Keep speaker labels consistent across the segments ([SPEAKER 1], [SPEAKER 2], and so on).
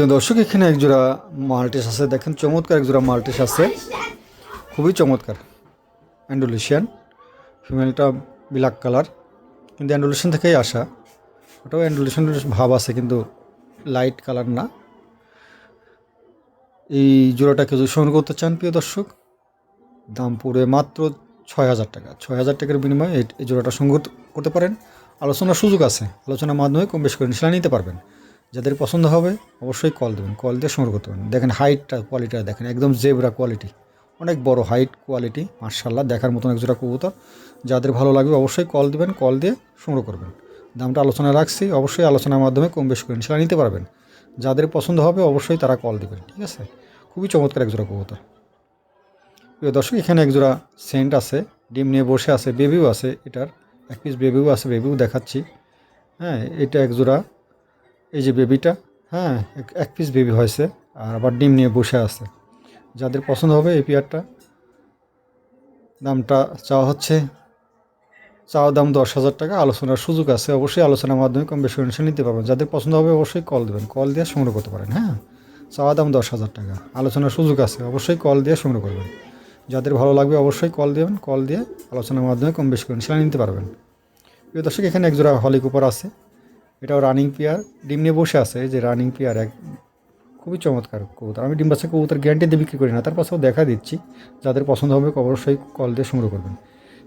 [SPEAKER 1] প্রিয় দর্শক, এখানে একজোড়া মাল্টিস আছে। দেখেন, চমৎকার একজোড়া মাল্টিস আছে। খুবই চমৎকার। অ্যান্ডোলেশিয়ান ফিমেলটা ব্ল্যাক কালার কিন্তু অ্যান্ডোলিশিয়ান থেকেই আসা। ওটাও অ্যান্ডোলিশিয়ানের ভাব আছে, কিন্তু লাইট কালার না। এই জোড়াটাকে যদি সংগ্রহ করতে চান, প্রিয় দর্শক, দাম পড়বে মাত্র ছয় হাজার টাকা। ছয় হাজার টাকার বিনিময়ে এই জোড়াটা সংগ্রহ করতে পারেন। আলোচনার সুযোগ আছে। আলোচনার মাধ্যমে কম বেশ করে সেটা নিতে পারবেন। যাদের পছন্দ হবে অবশ্যই কল দেবেন, কল দিয়ে সংগ্রহ করতে পারেন। দেখেন হাইটটা কোয়ালিটিটা দেখেন, একদম জেবরা কোয়ালিটি অনেক বড় হাইট কোয়ালিটি মার্শাল্লাহ দেখার মতন একজোড়া কবুতর। যাদের ভালো লাগবে অবশ্যই কল দিবেন, কল দিয়ে সংগ্রহ করবেন। দামটা আলোচনা রাখছি, অবশ্যই আলোচনার মাধ্যমে কম বেশি করে সেটা নিতে পারবেন। যাদের পছন্দ হবে অবশ্যই তারা কল দিবেন, ঠিক আছে? খুবই চমৎকার একজোড়া কবুতর। প্রিয় দর্শক, এখানে একজোড়া সেন্ট আছে, ডিম নিয়ে বসে আছে বেবিও আছে এটার। এক পিস বেবিও আছে বেবিও দেখাচ্ছি। হ্যাঁ এটা একজোড়া এই যে বেবিটা হ্যাঁ এক- পিস বেবি হয়েছে আর আবার ডিম নিয়ে বসে আছে। যাদের পছন্দ হবে এই পেয়ারটা দামটা চাওয়া হচ্ছে, চাওয়া দাম দশ হাজার টাকা। আলোচনার সুযোগ আছে, অবশ্যই আলোচনার মাধ্যমে কম বেশি অনুসারে নিতে পারবেন। যাদের পছন্দ হবে অবশ্যই কল দেবেন। কল দিয়ে সংগ্রহ করতে পারেন হ্যাঁ। চাওয়া দাম দশ হাজার টাকা। আলোচনার সুযোগ আছে, অবশ্যই কল দিয়ে সংগ্রহ করবেন। যাদের ভালো লাগবে অবশ্যই কল দেবেন। কল দিয়ে আলোচনার মাধ্যমে কম বেশি সেটা নিতে পারবেন। প্রিয় দর্শক, এখানে একজোড়া হলি কুপার আছে। এটাও রানিং পেয়ার ডিম নিয়ে বসে আছে যে রানিং পেয়ার এক, খুবই চমৎকার কবুতর। আমি ডিম বাচ্চা কবুতর গ্যারান্টি দিয়ে বিক্রি করি না, তার পাশেও দেখা দিচ্ছি। যাদের পছন্দ হবে অবশ্যই কল দিয়ে সংগ্রহ করবেন।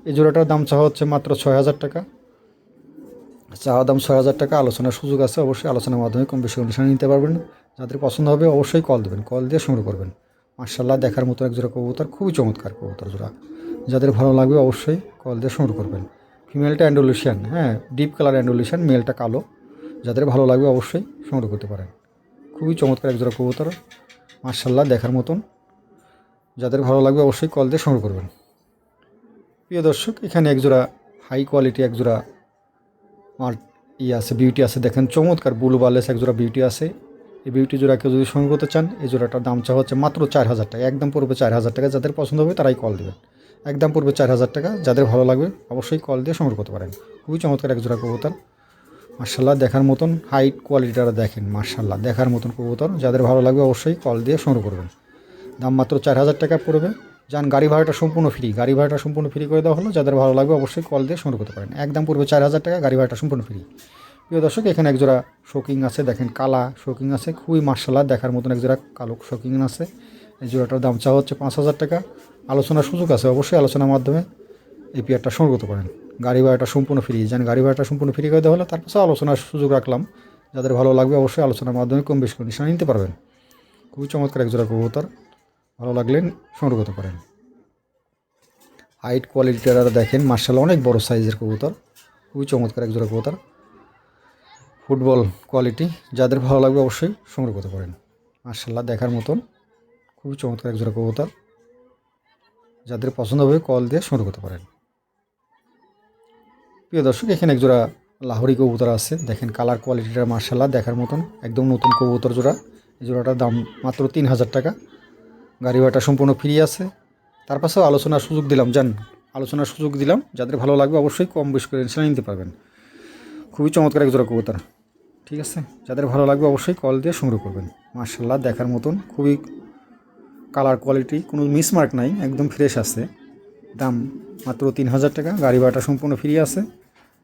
[SPEAKER 1] এই জোড়াটার দাম চাওয়া হচ্ছে মাত্র ছয় হাজার টাকা। চাওয়া দাম ছয় হাজার টাকা, আলোচনার সুযোগ আছে, অবশ্যই আলোচনার মাধ্যমে কম বেশি অনুষ্ঠানে নিতে পারবেন। যাদের পছন্দ হবে অবশ্যই কল দেবেন কল দিয়ে সংগ্রহ করবেন। মার্শাল্লাহ দেখার মতো এক জোড়া কবুতর, খুবই চমৎকার কবুতর জোড়া। যাদের ভালো লাগবে অবশ্যই কল দিয়ে সংগ্রহ করবেন। ফিমেলটা অ্যান্ডোলিশিয়ান হ্যাঁ ডিপ কালার অ্যান্ডোলিশিয়ান মেলটা কালো। যাদের ভালো লাগবে অবশ্যই সংগ্রহ করতে পারেন। খুবই চমৎকার এক জোড়া কবুতর। মার্শাল্লাহ দেখার মতন। যাদের ভালো লাগবে অবশ্যই কল দিয়ে সংগ্রহ করবেন। প্রিয় দর্শক, এখানে একজোড়া হাই কোয়ালিটি একজোড়া মার ই আছে বিউটি আছে। দেখেন চমৎকার বুলু বালেস একজোড়া বিউটি আছে। এই বিউটি জোড়া কেউ যদি সংগ্রহ করতে চান, এই জোড়াটার দাম চা হচ্ছে মাত্র চার হাজার টাকা। একদম পড়বে চার হাজার টাকা। যাদের পছন্দ হবে তারাই কল দেবেন। একদম পড়বে চার হাজার টাকা। যাদের ভালো লাগবে অবশ্যই কল দিয়ে সংগ্রহ করতে পারেন। খুবই চমৎকার এক জোড়া কবুতর। মার্শাল্লাহ দেখার মতন হাইট কোয়ালিটিটা দেখেন মার্শাল্লাহ দেখার মতন কবুতর। যাদের ভালো লাগবে অবশ্যই কল দিয়ে সংগ্রহ করবেন। দাম মাত্র চার হাজার টাকা পড়বে। যান, গাড়ি ভাড়াটা সম্পূর্ণ ফ্রি গাড়ি ভাড়াটা সম্পূর্ণ ফ্রি করে দেওয়া হলো। যাদের ভালো লাগবে অবশ্যই কল দিয়ে সংগ্রহ করতে পারেন। একদম পড়বে চার হাজার টাকা, গাড়ি ভাড়াটা সম্পূর্ণ ফ্রি প্রিয় দর্শক, এখানে একজোড়া শোকিং আছে, দেখেন কালা শোকিং আছে, খুবই মার্শাল্লাহ দেখার মতন একজোড়া কালো শোকিং আছে। এই জোড়াটার দাম চাওয়া হচ্ছে পাঁচ হাজার টাকা। আলোচনার সুযোগ আছে, অবশ্যই আলোচনার মাধ্যমে এই পেয়ারটা সংগ্রহ করতে পারেন গাড়ি ভাড়াটা সম্পূর্ণ ফ্রি যেন গাড়ি ভাড়াটা সম্পূর্ণ ফ্রি করে দেওয়া হলো, তার পাশে আলোচনার সুযোগ রাখলাম। যাদের ভালো লাগবে অবশ্যই আলোচনার মাধ্যমে কম বেশি নিশানা নিতে পারবেন। খুবই চমৎকার একজোড়া কবুতর। ভালো লাগলে সংগ্রহ করতে পারেন হাইট কোয়ালিটিটা দেখেন, মার্শাল অনেক বড় সাইজের কবুতর। খুবই চমৎকার একজোড়া কবুতর। ফুটবল কোয়ালিটি যাদের ভালো লাগবে অবশ্যই সংগ্রহ করতে পারেন মার্শাল্লাহ দেখার মতন খুবই চমৎকার একজোড়া কবুতর। যাদের পছন্দ হবে কল দিয়ে সংগ্রহ করতে পারেন প্রিয় দর্শক, এখানে এক জোড়া লাহোরি কবুতর আছে। দেখেন কালার কোয়ালিটিটা মার্শাল্লাহ দেখার মতন। একদম নতুন কবুতর জোড়া। এই জোড়াটার দাম মাত্র তিন হাজার টাকা। গাড়ি ভাড়াটা সম্পূর্ণ ফ্রি আছে। তার পাশেও আলোচনার সুযোগ দিলাম। জান আলোচনার সুযোগ দিলাম। যাদের ভালো লাগবে অবশ্যই কম বেশি করে সেটা নিতে পারবেন। খুবই চমৎকার এক জোড়া কবুতর। ঠিক আছে? যাদের ভালো লাগবে অবশ্যই কল দিয়ে সংগ্রহ করবেন। মার্শাল্লাহ দেখার মতন। খুবই কালার কোয়ালিটি কোনো মিসমার্ক নাই। একদম ফ্রেশ আছে। দাম মাত্র তিন হাজার টাকা। গাড়ি ভাড়াটা সম্পূর্ণ ফ্রি আছে।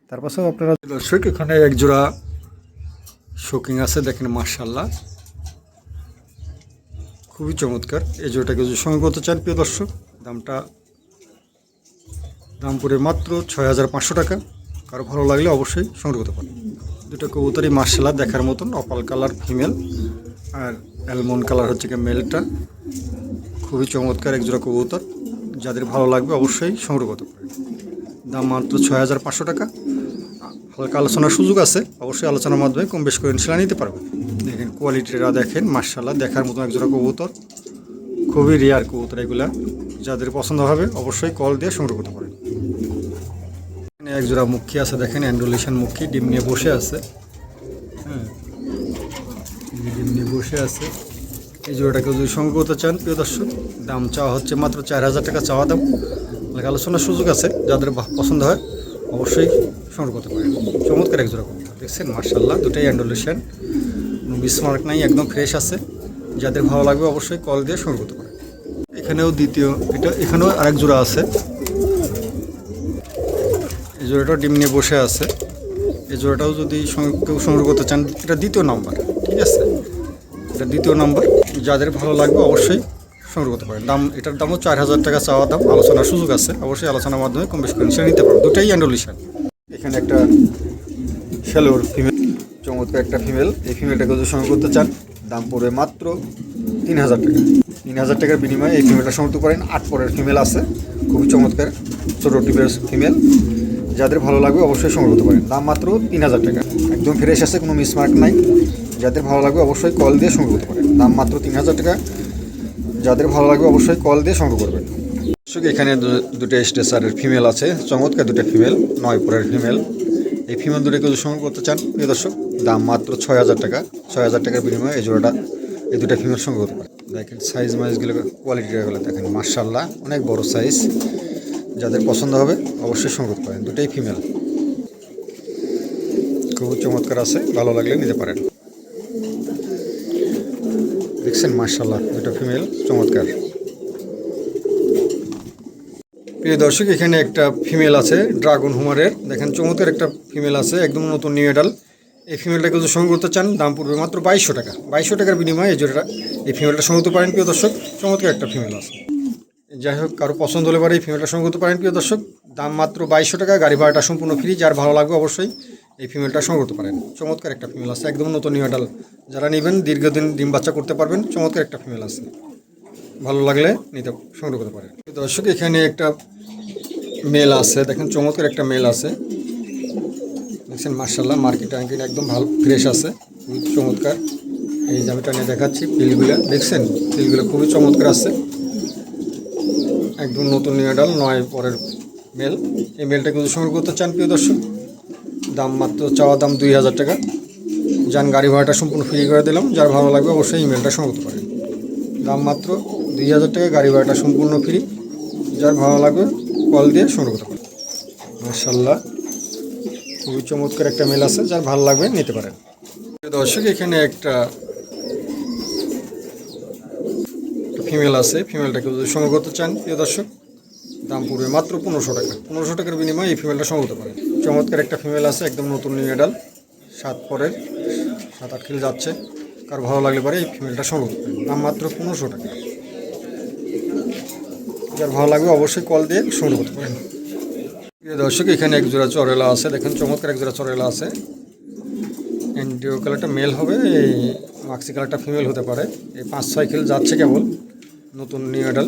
[SPEAKER 1] তার পাশেও আপনারা দর্শক, এখানে এক জোড়া শোকিং আছে, দেখেন মার্শাল্লাহ খুবই চমৎকার। এই জোড়াটাকে যদি সঙ্গে করতে চান, প্রিয় দর্শক, দামটা দাম পড়ে মাত্র ছয় হাজার পাঁচশো টাকা। কারও ভালো লাগলে অবশ্যই সংগ্রহ করতে পারেন। দুটো কবুতরই মার্শাল্লাহ দেখার মতন, অপাল কালার ফিমেল আর অ্যালমন্ড কালার হচ্ছে কি মেলটা। খুবই চমৎকার এক জোড়া কবুতর। যাদের ভালো লাগবে অবশ্যই সংগ্রহ করতে পারেন। দাম মাত্র ছয় হাজার পাঁচশো টাকা। হালকা আলোচনার সুযোগ আছে, অবশ্যই আলোচনার মাধ্যমে কম বেশ করে সেলা নিতে পারবেন দেখেন কোয়ালিটিটা দেখেন মার্শাল্লাহ দেখার মতন একজোড়া কবুতর। খুবই রেয়ার কবুতর এগুলা। যাদের পছন্দ হবে, অবশ্যই কল দিয়ে সংগ্রহ করতে পারেন। এখানে একজোড়া মুখী আছে, দেখেন অ্যান্ডোলেশন মুখী, ডিম নিয়ে বসে আছে। হ্যাঁ ডিম নিয়ে বসে আছে। এই জোড়াটাকে যদি সংগ্রহ করতে চান, প্রিয় দর্শক, দাম চাওয়া হচ্ছে মাত্র চার হাজার টাকা চাওয়া দাম। আলোচনার সুযোগ আছে, যাদের পছন্দ হয়, অবশ্যই সংগ্রহ করতে পারেন। চমৎকার এক জোড়া কবুতর দেখছেন মার্শাল্লাহ দুটাই অ্যান্ডোলেশন বিসমার্ক নাই, একদম ফ্রেশ আছে। যাদের ভালো লাগবে অবশ্যই কল দিয়ে সংগ্রহ করতে পারেন। এখানেও দ্বিতীয়, এটা এখানেও আরেক জোড়া আছে। এই জোড়াটাও ডিম নিয়ে বসে আছে। এই জোড়াটাও যদি কেউ সংগ্রহ করতে চান, এটা দ্বিতীয় নাম্বার, ঠিক আছে? এটা দ্বিতীয় নাম্বার। যাদের ভালো লাগবে অবশ্যই সংগ্রহ করতে পারেন। দাম, এটার দামও চার হাজার টাকা চাওয়া দাম। আলোচনার সুযোগ আছে। অবশ্যই আলোচনার মাধ্যমে কম বেশি করে নিতে পারবেন দুটাই অ্যান্ডোলিশন এখানে একটা শ্যালোর ফিমেল চমৎকার একটা ফিমেল এই ফিমেলটাকে যদি সংগ্রহ করতে চান, দাম পড়বে মাত্র তিন হাজার টাকা। তিন হাজার টাকার বিনিময়ে এই ফিমেলটা সংগ্রহ করেন আট পরের ফিমেল আছে, খুবই চমৎকার, ছোটো টিপের ফিমেল যাদের ভালো লাগবে অবশ্যই সংগ্রহ করতে পারেন। দাম মাত্র তিন হাজার টাকা। একদম ফ্রেশ আছে, কোনো মিসমার্ক নাই। যাদের ভালো লাগবে অবশ্যই কল দিয়ে সংগ্রহ করতে পারেন। দাম মাত্র তিন হাজার টাকা। যাদের ভালো লাগবে অবশ্যই কল দিয়ে সংগ্রহ করবেন। দর্শক, এখানে দুটো স্টেসারের ফিমেল আছে। চমৎকার দুটো ফিমেল নয় পরের ফিমেল। এই ফিমেল দুটোকে যদি সংগ্রহ করতে চান, প্রিয় দর্শক, দাম মাত্র ছয় হাজার টাকা। ছয় হাজার টাকার বিনিময়ে এই জোড়াটা, এই দুটো ফিমেল সংগ্রহ করতে পারেন। দেখেন সাইজ মাইজগুলো কোয়ালিটিগুলো দেখেন মার্শাল্লাহ অনেক বড় সাইজ যাদের পছন্দ হবে, অবশ্যই সংগ্রহ করতে পারেন। দুটোই ফিমেল। খুব চমৎকার আছে, ভালো লাগলে নিতে পারেন। দেখছেন মার্শাল্লাহ দুটো ফিমেল, চমৎকার। প্রিয় দর্শক, এখানে একটা ফিমেল আছে ড্রাগন হুমারের দেখেন, চমৎকার একটা ফিমেল আছে, একদম নতুন নিউ এডাল এই ফিমেলটাকে যদি সংগ্রহ করতে চান, দাম পড়বে মাত্র বাইশশো টাকা। বাইশশো টাকার বিনিময়ে এই জোড়াটা, এই ফিমেলটা সংগ্রহ পারেন, প্রিয় দর্শক। চমৎকার একটা ফিমেল আছে। যাই হোক, কারও পছন্দ হলে পারে এই ফিমেলটা সংগ্রহ করতে পারেন, প্রিয় দর্শক। দাম মাত্র বাইশশো টাকা, গাড়ি ভাড়াটা সম্পূর্ণ ফ্রি যার ভালো লাগবে অবশ্যই এই ফিমেলটা সংগ্রহ করতে পারেন। চমৎকার একটা ফিমেল আছে, একদম নতুন নিউ এডাল যারা নেবেন, দীর্ঘদিন ডিম বাচ্চা করতে পারবেন, চমৎকার একটা ফিমেল আছে। ভালো লাগলে নিতে সংগ্রহ করতে পারেন। দর্শক, এখানে একটা মেল আছে। দেখেন চমৎকার একটা মেল আছে। দেখছেন মার্শাল্লাহ মার্কেট আঙ্কিন একদম ভালো, ফ্রেশ আছে। চমৎকার। এই যে আমি দেখাচ্ছি পিলগুলো। দেখছেন, পিলগুলো খুবই চমৎকার আছে। একদম নতুন নিউডাল নয় পরের মেল। এই মেলটা কিন্তু সংগ্রহ করতে চান, প্রিয় দর্শক। দাম মাত্র চাওয়া দাম দুই হাজার টাকা। যান, গাড়ি ভাড়াটা সম্পূর্ণ ফ্রি করে দিলাম। যার ভালো লাগবে অবশ্যই ইমেলটা সংগ্রহ করতে পারেন। দাম মাত্র দুই হাজার টাকা, গাড়ি ভাড়াটা সম্পূর্ণ ফ্রি যার ভালো লাগবে কল দিয়ে সংগ্রহ করতে পারেন মার্শাল্লাহ খুবই চমৎকার একটা মেল আছে, যার ভালো লাগবে নিতে পারেন। দর্শক, এখানে একটা ফিমেল আছে ফিমেলটাকে যদি সংগ্রহ করতে চান, প্রিয় দর্শক, দাম পড়বে মাত্র পনেরোশো টাকা। পনেরোশো টাকার বিনিময়ে এই ফিমেলটা সংগ্রহ করতে পারেন। চমৎকার একটা ফিমেল আছে, একদম নতুন নিউ এডাল সাত পরের, সাত আট কিলো যাচ্ছে। কার ভালো লাগলে পারে এই ফিমেলটা সংগ্রহ করতে পারেন। দাম মাত্র পনেরোশো টাকা। যার ভালো লাগবে অবশ্যই কল দিয়ে সংগ্রহ করতে পারেন প্রিয় দর্শক, এখানে এক জোড়া চরেলা আছে। দেখেন, চমৎকার এক জোড়া চরেলা আছে। এন্ডিও কালারটা মেল হবে, এই মাক্সি কালারটা ফিমেল হতে পারে। এই পাঁচ, ছয় কিল যাচ্ছে কেবল, নতুন নিউ এডাল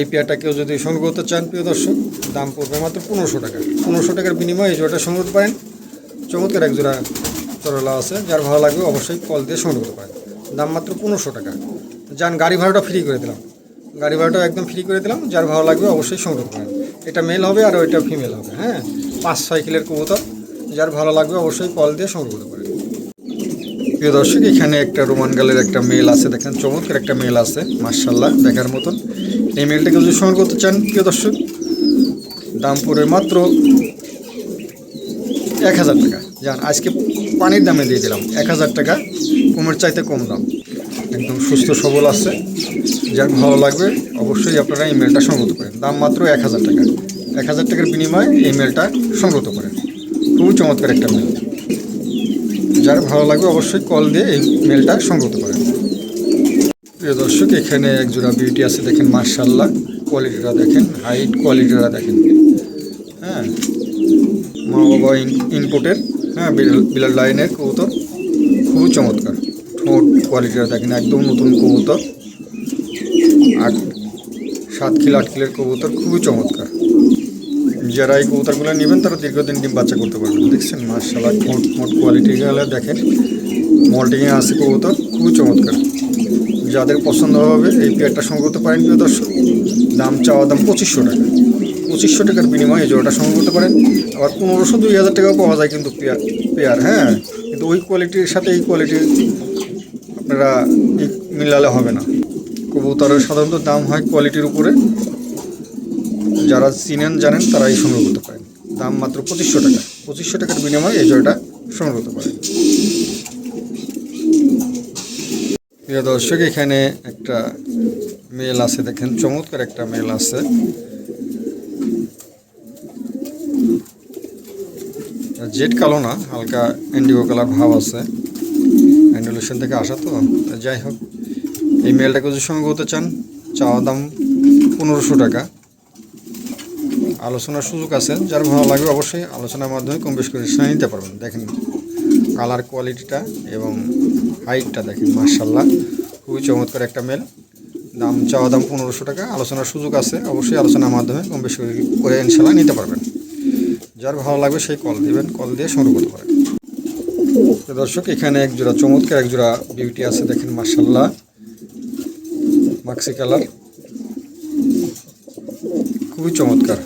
[SPEAKER 1] এই পেয়ারটা কেউ যদি সংগ্রহ করতে চান, প্রিয় দর্শক, দাম পড়বে মাত্র পনেরোশো টাকা। পনেরোশো টাকার বিনিময়ে এই জোড়াটা সংগ্রহ পারেন। চমৎকার এক জোড়া চরলা আছে। যার ভালো লাগবে অবশ্যই কল দিয়ে সংগ্রহ করতে পারেন। দাম মাত্র পনেরোশো টাকা। যান, গাড়ি ভাড়াটা ফ্রি করে দিলাম। গাড়ি ভাড়াটাও একদম ফ্রি করে দিলাম, যার ভালো লাগবে অবশ্যই সংগ্রহ করেন এটা মেল হবে আর ওইটা ফিমেল হবে হ্যাঁ? পাঁচ, ছয় কিলের কবুতর, যার ভালো লাগবে অবশ্যই কল দিয়ে সংগ্রহ করতে পারেন। প্রিয় দর্শক, এখানে একটা রোমান গালের একটা মেল আছে, দেখেন চমৎকার একটা মেল আছে মার্শাল্লাহ দেখার মতন। এই মেলটাকে যদি সংগ্রহ করতে চান, প্রিয় দর্শক, দাম পড়ে মাত্র এক হাজার টাকা। যান আজকে পানির দামে দিয়ে দিলাম এক হাজার টাকা, কমের চাইতে কম দাম। একদম সুস্থ সবল আছে। যার ভালো লাগবে, অবশ্যই আপনারা এই মেলটা সংগ্রহ করতে পারেন দাম মাত্র এক হাজার টাকা। এক হাজার টাকার বিনিময়ে এই মেলটা সংগ্রহ করতে পারেন খুবই চমৎকার একটা মেল যার ভালো লাগবে, অবশ্যই কল দিয়ে এই মেলটা সংগ্রহ করেন। প্রিয় দর্শক, এখানে এক জোড়া বিউটি আছে, দেখেন মার্শাল্লাহ কোয়ালিটিটা দেখেন হাইট কোয়ালিটিটা দেখেন। হ্যাঁ মা বাবা ইনপুটের হ্যাঁ বিড়াল- লাইনের কবুতর। খুবই চমৎকার। ঠোঁট কোয়ালিটিটা দেখেন, একদম নতুন কবুতর। আট সাত কিলো, আট কিলোর কবুতর খুবই চমৎকার। যারা এই কবুতরগুলো নেবেন, তারা দীর্ঘদিন ডিম বাচ্চা করতে পারবেন। দেখছেন মার্শাল্লাহ ঠোঁট মোট কোয়ালিটি গেলে দেখেন মল্টিংয়ে আছে কবুতর, খুবই চমৎকার। যাদের পছন্দ হবে, এই পেয়ারটা সংগ্রহ করতে পারেন, প্রিয় দর্শক। দাম চাওয়া দাম পঁচিশশো টাকা। পঁচিশশো টাকার বিনিময়ে এই জোড়াটা সংগ্রহ করতে পারেন। আবার পনেরোশো, দুই হাজার টাকাও পাওয়া যায় কিন্তু পেয়ার পেয়ার হ্যাঁ? কিন্তু ওই কোয়ালিটির সাথে এই কোয়ালিটির আপনারা মিলালে হবে না। কবুতরের সাধারণত দাম হয় কোয়ালিটির উপরে। যারা চিনেন, জানেন তারা এই সংগ্রহ করতে পারেন। দাম মাত্র পঁচিশশো টাকা। পঁচিশশো টাকার বিনিময়ে এই জোড়াটা সংগ্রহ করতে পারেন। প্রিয় দর্শক, এখানে একটা মেল আছে, দেখেন, চমৎকার একটা মেল আছে। জেড কালো না, হালকা ইন্ডিগো কালার ভাব আছে। অ্যান্ডুলেশন থেকে আসা তো যাই হোক। এই মেলটাকে যদি সঙ্গে হতে চান, চাওয়া দাম পনেরোশো টাকা। আলোচনার সুযোগ আছে, যার ভালো লাগবে অবশ্যই আলোচনার মাধ্যমে কম বেশ করে শুনে নিতে পারবেন। দেখেন কালার কোয়ালিটিটা এবং হাইটটা দেখেন মার্শাল্লাহ খুবই চমৎকার একটা মেল দাম, চাওয়া দাম পনেরোশো টাকা, আলোচনার সুযোগ আছে, অবশ্যই আলোচনার মাধ্যমে কম বেশি করে ইনশাল্লাহ নিতে পারবেন। যার ভালো লাগবে সেই কল দিবেন কল দিয়ে সংগ্রহ করতে পারেন। দর্শক, এখানে এক জোড়া চমৎকার এক জোড়া বিউটি আছে, দেখেন মার্শাল্লাহ মাক্সি কালার খুবই চমৎকার।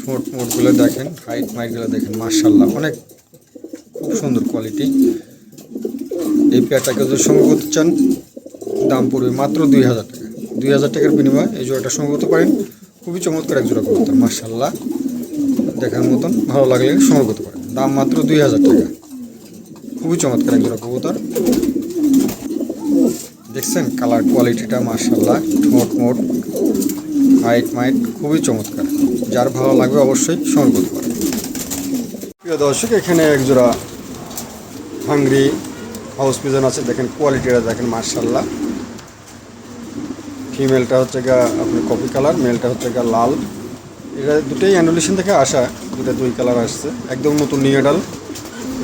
[SPEAKER 1] ঠোঁট মোটগুলো দেখেন হাইট মাইটগুলো দেখেন মার্শাল্লাহ অনেক খুব সুন্দর কোয়ালিটি এই পেয়ারটাকে যদি সংগ্রহ করতে চান, দাম পড়বে মাত্র দুই হাজার টাকা। দুই হাজার টাকার বিনিময়ে এই জোড়াটা সংগ্রহ করতে পারেন। খুবই চমৎকার এক জোড়া কবুতর মার্শাল্লাহ দেখার মতন, ভালো লাগলে সংগ্রহ করতে পারেন। দাম মাত্র দুই হাজার টাকা। খুবই চমৎকার এক জোড়া কবুতর দেখছেন কালার কোয়ালিটিটা মার্শাল্লাহ ঠোঁট মোট হাইট মাইট খুবই চমৎকার। যার ভালো লাগবে অবশ্যই সংগ্রহ পারেন প্রিয় দর্শক, এখানে এক জোড়া হাঙ্গরি হাউস পিজন আছে। দেখেন কোয়ালিটিটা দেখেন মার্শাল্লাহ ফিমেলটা হচ্ছে গা আপনার কপি কালার মেলটা হচ্ছে গা লাল। এটা দুটোই অ্যান্ডুলেশন থেকে আসা, দুটো দুই কালার আসছে। একদম নতুন নিউ ডাল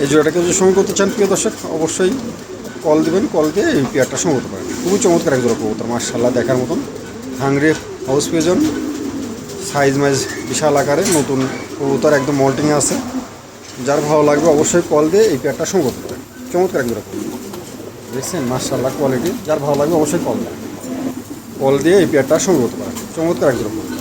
[SPEAKER 1] এই জোড়াটাকে যদি সঙ্গে করতে চান, প্রিয় দর্শক, অবশ্যই কল দেবেন কল দিয়ে এই পেয়ারটা সঙ্গে করতে পারেন। খুবই চমৎকার এক জোড়া কবুতর মার্শাল্লাহ দেখার মতন। হাঙ্গরি হাউস পেজন সাইজ মাইজ বিশাল আকারে নতুন কবুতর একদম মল্টিং আছে। যার ভালো লাগবে অবশ্যই কল দিয়ে এই পেয়ারটা সঙ্গে করতে পারেন। চমৎকার এক জোড়া কবুতর। দেখছেন মার্শাল্লাহ কোয়ালিটি যার ভালো লাগবে অবশ্যই কল দেন। কল দিয়ে এই পেয়ারটা সঙ্গে করতে পারেন। চমৎকার এক জোড়া কবুতর।